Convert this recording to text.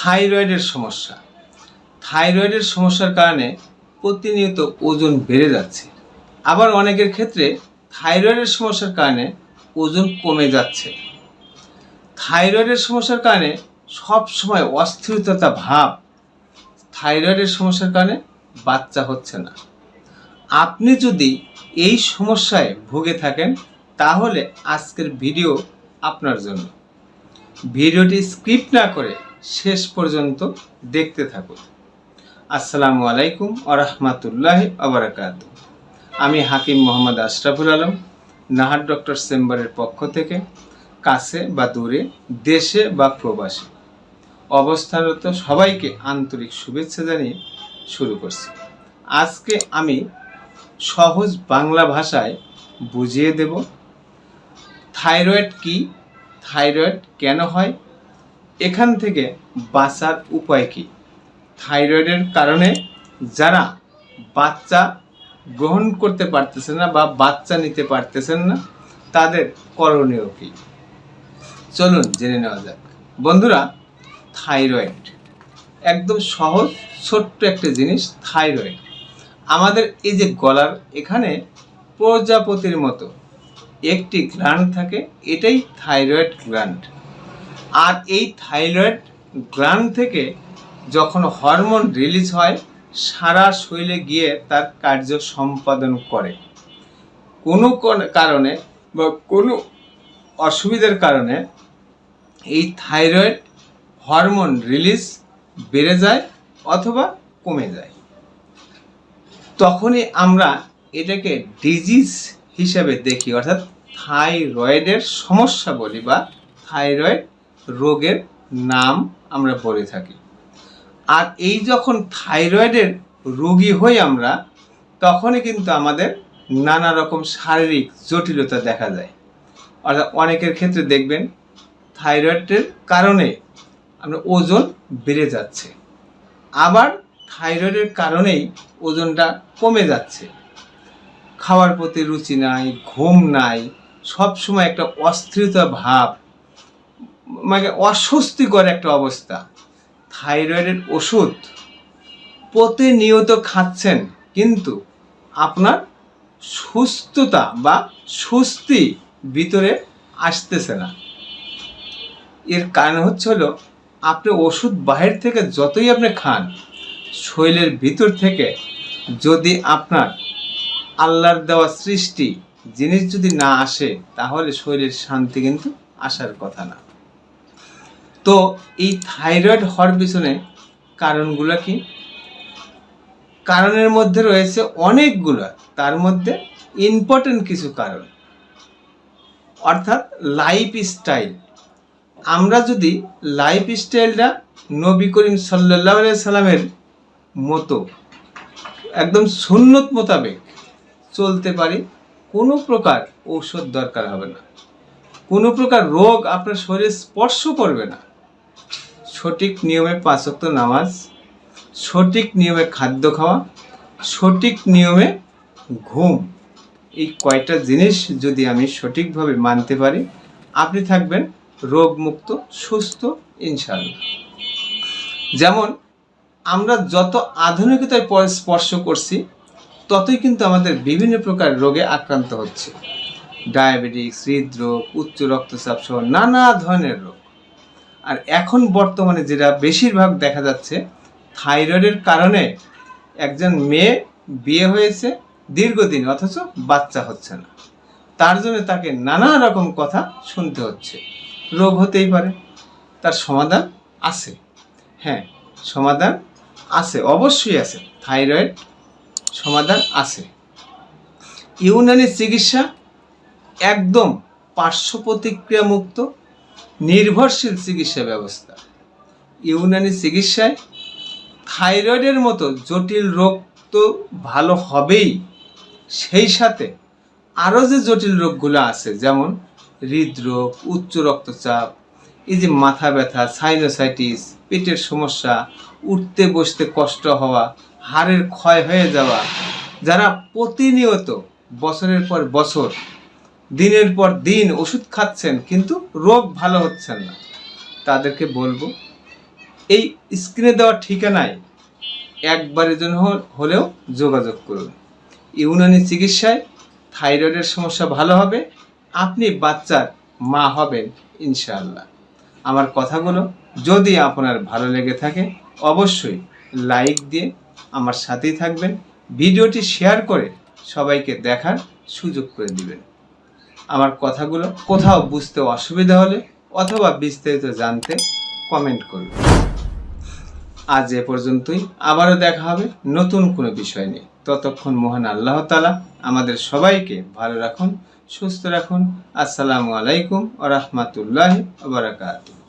থাইরয়েডের সমস্যা। থাইরয়েডের সমস্যার কারণে প্রতিনিয়ত ওজন বেড়ে যাচ্ছে। আবার অনেকের ক্ষেত্রে থাইরয়েডের সমস্যার কারণে ওজন কমে যাচ্ছে। থাইরয়েডের সমস্যার কারণে সব সময় অস্থিরতা ভাব। থাইরয়েডের সমস্যার কারণে বাচ্চা হচ্ছে না। আপনি যদি এই সমস্যায় ভুগে থাকেন, তাহলে আজকের ভিডিও আপনার জন্য। ভিডিওটি স্কিপ না করে শেষ পর্যন্ত দেখতে থাকুন। আসসালামু আলাইকুম আরহামাতুল্লাহ আবরাকাত আমি হাকিম মোহাম্মদ আশরাফুল আলম, নাহার ডক্টর চেম্বারের পক্ষ থেকে কাছে বা দূরে, দেশে বা প্রবাসে অবস্থানরত সবাইকে আন্তরিক শুভেচ্ছা জানিয়ে শুরু করছি। আজকে আমি সহজ বাংলা ভাষায় বুঝিয়ে দেব, থাইরয়েড কি, থাইরয়েড কেন হয় এখান থেকে বাঁচার উপায় কি? থাইরয়েডের কারণে যারা বাচ্চা গ্রহণ করতে পারতেছেন না বা বাচ্চা নিতে পারতেছেন না, তাদের করণীয় কি? চলুন জেনে নেওয়া যাক। বন্ধুরা, থাইরয়েড। একদম সহজ, ছোট্ট একটা জিনিস, থাইরয়েড। আমাদের এই যে গলার এখানে প্রজাপতির মতো একটি গ্ল্যান্ড থাকে, এটাই থাইরয়েড গ্ল্যান্ড আর এই থাইরয়েড গ্ল্যান্ড থেকে যখন হরমোন রিলিজ হয়, সারা শরীরে গিয়ে তার কার্য সম্পাদন করে। কোনো কারণে বা কোনো অসুবিধার কারণে এই থাইরয়েড হরমোন রিলিজ বেড়ে যায় অথবা কমে যায়। তখনই আমরা এটাকে ডিজিজ হিসাবে দেখি, অর্থাৎ থাইরয়েডের সমস্যা বলি বা থাইরয়েড রোগের নাম আমরা বলে থাকি। আর এই যখন থাইরয়েডের রোগী হই আমরা, তখনই কিন্তু আমাদের নানা রকম শারীরিক জটিলতা দেখা যায়। অর্থাৎ অনেকের ক্ষেত্রে দেখবেন, থাইরয়েডের কারণে আমরা ওজন বেড়ে যাচ্ছে। আবার থাইরয়েডের কারণেই ওজনটা কমে যাচ্ছে। খাওয়ার প্রতি রুচি নাই, ঘুম নাই, সবসময় একটা অস্থিরতা ভাব মানে অস্বস্তিকর একটা অবস্থা। থাইরয়েডের ওষুধ প্রতিনিয়ত খাচ্ছেন, কিন্তু আপনার সুস্থতা বা সুস্থি ভিতরে আসতেছে না। এর কারণ হচ্ছে হলো, আপনি ওষুধ বাহির থেকে যতই আপনি খান, শরীরের ভিতর থেকে যদি আপনার আল্লাহর দেওয়া সৃষ্টি জিনিস যদি না আসে, তাহলে শরীরের শান্তি কিন্তু আসার কথা না। তো এই থাইরয়েড হওয়ার পিছনে কারণগুলো কি? কারণের মধ্যে রয়েছে অনেকগুলো, তার মধ্যে ইম্পর্টেন্ট কিছু কারণ। অর্থাৎ লাইফ স্টাইল আমরা যদি লাইফ স্টাইলটা নবী করিম সাল্লাহ সাল্লামের মতো, একদম সুন্নত মোতাবেক চলতে পারি, কোনো প্রকার ঔষধ দরকার হবে না। কোনো প্রকার রোগ আপনার শরীরে স্পর্শ করবে না। সঠিক নিয়মে পাঁচক্ত নামাজ, সঠিক নিয়মে খাদ্য খাওয়া, সঠিক নিয়মে ঘুম। এই কয়টা জিনিস যদি আমি সঠিকভাবে মানতে পারি, আপনি থাকবেন রোগমুক্ত, সুস্থ ইনশাল্লাহ যেমন, আমরা যত আধুনিকতায় পরে স্পর্শ করছি, ততই কিন্তু আমাদের বিভিন্ন প্রকার রোগে আক্রান্ত হচ্ছে। ডায়াবেটিক্স হৃদরোগ, উচ্চ রক্তচাপ সহ নানা ধরনের রোগ। আর এখন বর্তমানে যেটা বেশিরভাগ দেখা যাচ্ছে, থাইরয়েডের কারণে একজন মেয়ে বিয়ে হয়েছে দীর্ঘদিন, অথচ বাচ্চা হচ্ছে না। তার জন্য তাকে নানা রকম কথা শুনতে হচ্ছে। রোগ হতেই পারে, তার সমাধান আছে। হ্যাঁ সমাধান আছে, অবশ্যই আছে, থাইরয়েড সমাধান আছে। ইউনানি চিকিৎসা একদম পার্শ্ব প্রতিক্রিয়া মুক্ত নির্ভরশীল চিকিৎসা ব্যবস্থা। ইউনানি চিকিৎসায় থাইরয়েডের মতো জটিল রোগ তো ভালো হবেই। সেই সাথে আরও যে জটিল রোগগুলো আছে, যেমন হৃদরোগ, উচ্চ রক্তচাপ, এই যে মাথা ব্যথা সাইনোসাইটিস পেটের সমস্যা, উঠতে বসতে কষ্ট হওয়া, হাড়ের ক্ষয় হয়ে যাওয়া, যারা প্রতিনিয়ত বছরের পর বছর দিনের পর দিন ওষুধ খাচ্ছেন, কিন্তু রোগ ভালো হচ্ছেন না। তাদেরকে বলব, এই স্ক্রিনে দেওয়া ঠিকানায় একবারের জন্য হলেও যোগাযোগ করুন। ইউনানি চিকিৎসায় থাইরয়েডের সমস্যা ভালো হবে, আপনি বাচ্চার মা হবেন, ইনশাআল্লাহ। আমার কথাগুলো যদি আপনার ভালো লেগে থাকে, অবশ্যই লাইক দিয়ে আমার সাথেই থাকবেন, ভিডিওটি শেয়ার করে সবাইকে দেখার সুযোগ করে দিবেন। আমার কথাগুলো কোথাও বুঝতে অসুবিধা হলে অথবা বিস্তারিত জানতে কমেন্ট করুন। আজ এ পর্যন্তই। আবারও দেখা হবে নতুন কোনো বিষয় নিয়ে। ততক্ষণ মহান আল্লাহ তালা আমাদের সবাইকে ভালো রাখুন, সুস্থ রাখুন। আসসালামু আলাইকুম ও রহমতুল্লাহ বারাকাতুহ।